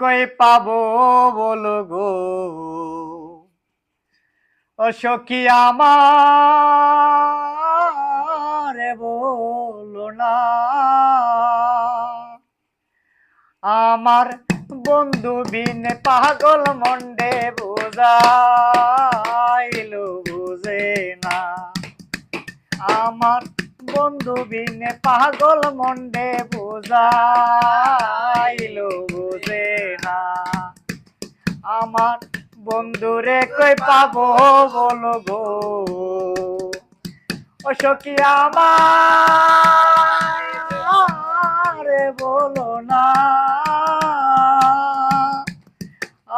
কই পাবো বলো গো? ও সখী আমার বলো না। আমার বন্ধু বিন পাগল মন্ডে বুঝাইল বুঝে না। আমার বন্ধু বিনে পাগল মন্ডে বুঝাইল বুঝে না। আমার বন্ধুরে কই পাবো বলো গো? সখী আমার বলো না।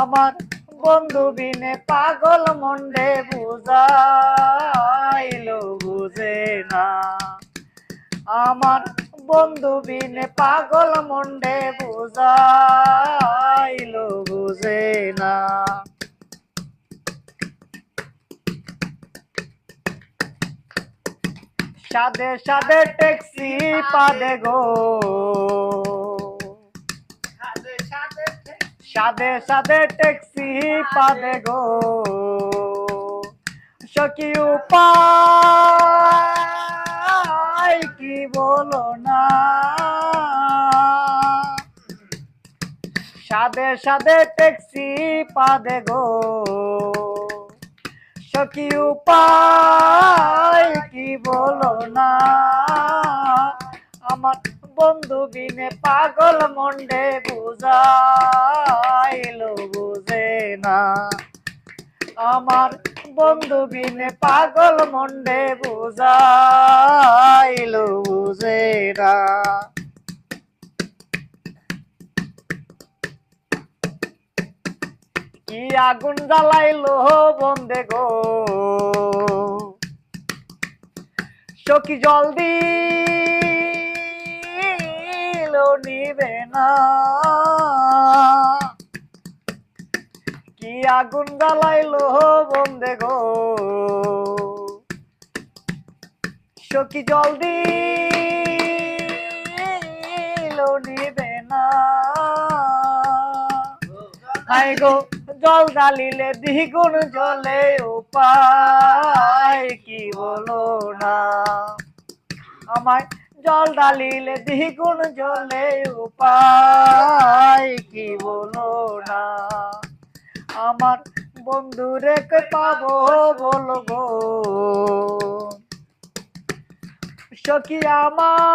আমার বন্ধু বিনে পাগল মন্ডে বুঝাইল বুঝে না। আমার বন্ধু বিনে পাগল মন্ডে বুঝাইল বুঝে না। সাদে সাদে ট্যাক্সি পাদে গো। সাদে সাদে ট্যাক্সি পাদে গো। সখী উপায় কি বলো না। সাদে সাদে ট্যাক্সি পাদে গো। সখী উপায় কি বলো না। আমার বন্ধু বিনে পাগল মন্ডে বুঝাইল বুঝে না। আমার বন্ধু বিনে পাগল মন্ডে বুঝাইল বুঝে কি আগুন জ্বালাইলো বন্দে গো? সখী জল দিল নিবে না। কি আগুন জ্বালাইলো বন্দে গো? সখী জল দিল নিবে না। গো, জল জ্বালিলে দ্বিগুণ জলে উপায় কি বলো না? আমায় জল ঢালিলে দ্বিগুণ জলে উপায় আমার বন্ধু রেখে পাবো বলো গো সখী আমার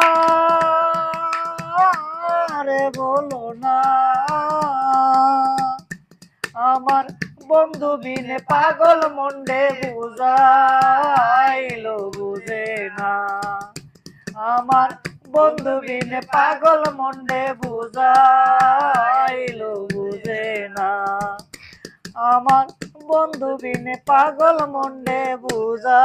বলো না। আমার বন্ধু বিনে পাগল মন্ডে বুঝাইল বুঝে না। আমার বন্ধু বিনে পাগল মন্ডে বুঝাইল বুঝে না। আমার বন্ধু বিনে পাগল মন্ডে বুঝা।